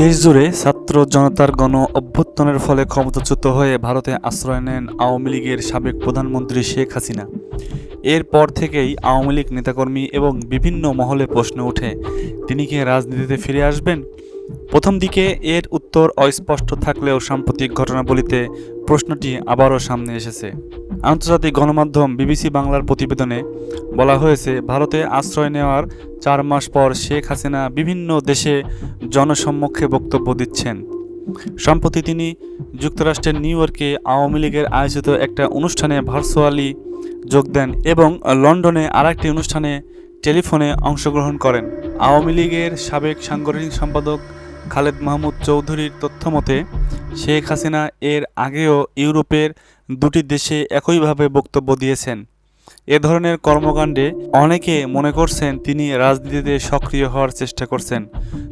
দেশজুড়ে ছাত্র জনতার গণ অভ্যুত্থানের ফলে ক্ষমতাচ্যুত হয়ে ভারতে আশ্রয় নেন আওয়ামী লীগের সাবেক প্রধানমন্ত্রী শেখ হাসিনা। এরপর থেকেই আওয়ামী লীগ নেতাকর্মী এবং বিভিন্ন মহলে প্রশ্ন ওঠে, তিনি কি রাজনীতিতে ফিরে আসবেন? প্রথম দিকে এর উত্তর অস্পষ্ট থাকলেও সাম্প্রতিক ঘটনাবলিতে প্রশ্নটি আবারও সামনে এসেছে। আন্তর্জাতিক গণমাধ্যম বিবিসি বাংলার প্রতিবেদনে বলা হয়েছে, ভারতে আশ্রয় নেওয়ার চার মাস পর শেখ হাসিনা বিভিন্ন দেশে জনসম্মুখে বক্তব্য দিচ্ছেন। সম্প্রতি তিনি যুক্তরাষ্ট্রের নিউ ইয়র্কে আওয়ামী লীগের আয়োজিত একটা অনুষ্ঠানে ভার্চুয়ালি যোগ দেন এবং লন্ডনে আর একটি অনুষ্ঠানে টেলিফোনে অংশগ্রহণ করেন। আওয়ামী লীগের সাবেক সাংগঠনিক সম্পাদক খালেদ মাহমুদ চৌধুরীর তথ্যমতে, শেখ হাসিনা এর আগেও ইউরোপের দুটি দেশে একইভাবে বক্তব্য দিয়েছেন। এ ধরনের কর্মকাণ্ডে অনেকে মনে করছেন তিনি রাজনীতিতে সক্রিয় হওয়ার চেষ্টা করছেন,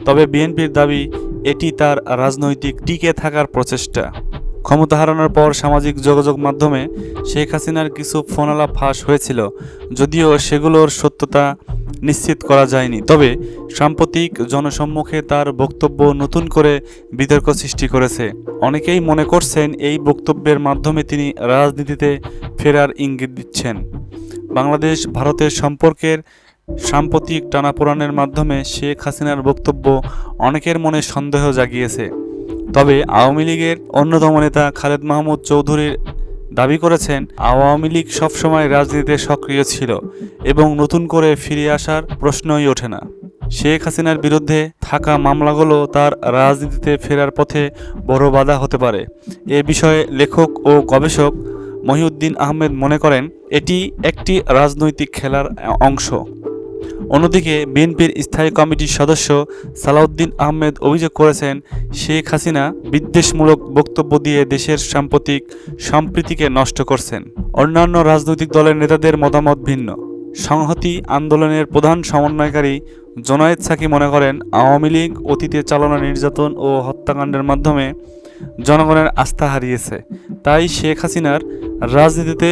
তবে বিএনপির দাবি এটি তার রাজনৈতিক টিকে থাকার প্রচেষ্টা। ক্ষমতা হারানোর পর সামাজিক যোগাযোগ মাধ্যমে শেখ হাসিনার কিছু ফোনালা ফাঁস হয়েছিল, যদিও সেগুলোর সত্যতা নিশ্চিত করা যায়নি। তবে সাম্প্রতিক জনসম্মুখে তার বক্তব্য নতুন করে বিতর্ক সৃষ্টি করেছে। অনেকেই মনে করছেন এই বক্তব্যের মাধ্যমে তিনি রাজনীতিতে ফেরার ইঙ্গিত দিচ্ছেন। বাংলাদেশ ভারতের সম্পর্কের সাম্প্রতিক টানাপোড়ানের মাধ্যমে শেখ হাসিনার বক্তব্য অনেকের মনে সন্দেহ জাগিয়েছে। তবে আওয়ামী লীগের অন্যতম নেতা খালেদ মাহমুদ চৌধুরীর দাবি করেছেন, আওয়ামী লীগ সবসময় রাজনীতিতে সক্রিয় ছিল এবং নতুন করে ফিরে আসার প্রশ্নই ওঠে না। শেখ হাসিনার বিরুদ্ধে থাকা মামলাগুলো তার রাজনীতিতে ফেরার পথে বড় বাধা হতে পারে। এ বিষয়ে লেখক ও গবেষক মহিউদ্দিন আহমেদ মনে করেন, এটি একটি রাজনৈতিক খেলার অংশ। অন্যদিকে বিএনপির স্থায়ী কমিটির সদস্য সালাউদ্দিন আহমেদ অভিযোগ করেছেন, শেখ হাসিনা বিদ্বেষমূলক বক্তব্য দিয়ে দেশের সাম্প্রতিক সম্প্রীতিকে নষ্ট করছেন। অন্যান্য রাজনৈতিক দলের নেতাদের মতামত ভিন্ন। সংহতি আন্দোলনের প্রধান সমন্বয়কারী জোনায়েদ সাকি মনে করেন, আওয়ামী লীগ অতীতে চালানো নির্যাতন ও হত্যাকাণ্ডের মাধ্যমে জনগণের আস্থা হারিয়েছে। তাই শেখ হাসিনার রাজনীতিতে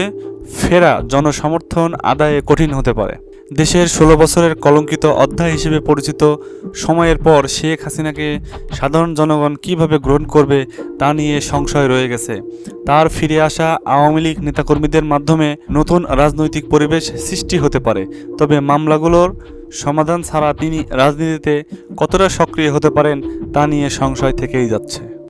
ফেরা জনসমর্থন আদায়ে কঠিন হতে পারে। দেশের ষোলো বছরের কলঙ্কিত অধ্যায় হিসেবে পরিচিত সময়ের পর শেখ হাসিনাকে সাধারণ জনগণ কীভাবে গ্রহণ করবে তা নিয়ে সংশয় রয়ে গেছে। তার ফিরে আসা আওয়ামী লীগ নেতাকর্মীদের মাধ্যমে নতুন রাজনৈতিক পরিবেশ সৃষ্টি হতে পারে। তবে মামলাগুলোর সমাধান ছাড়া তিনি রাজনীতিতে কতটা সক্রিয় হতে পারেন তা নিয়ে সংশয় থেকেই যাচ্ছে।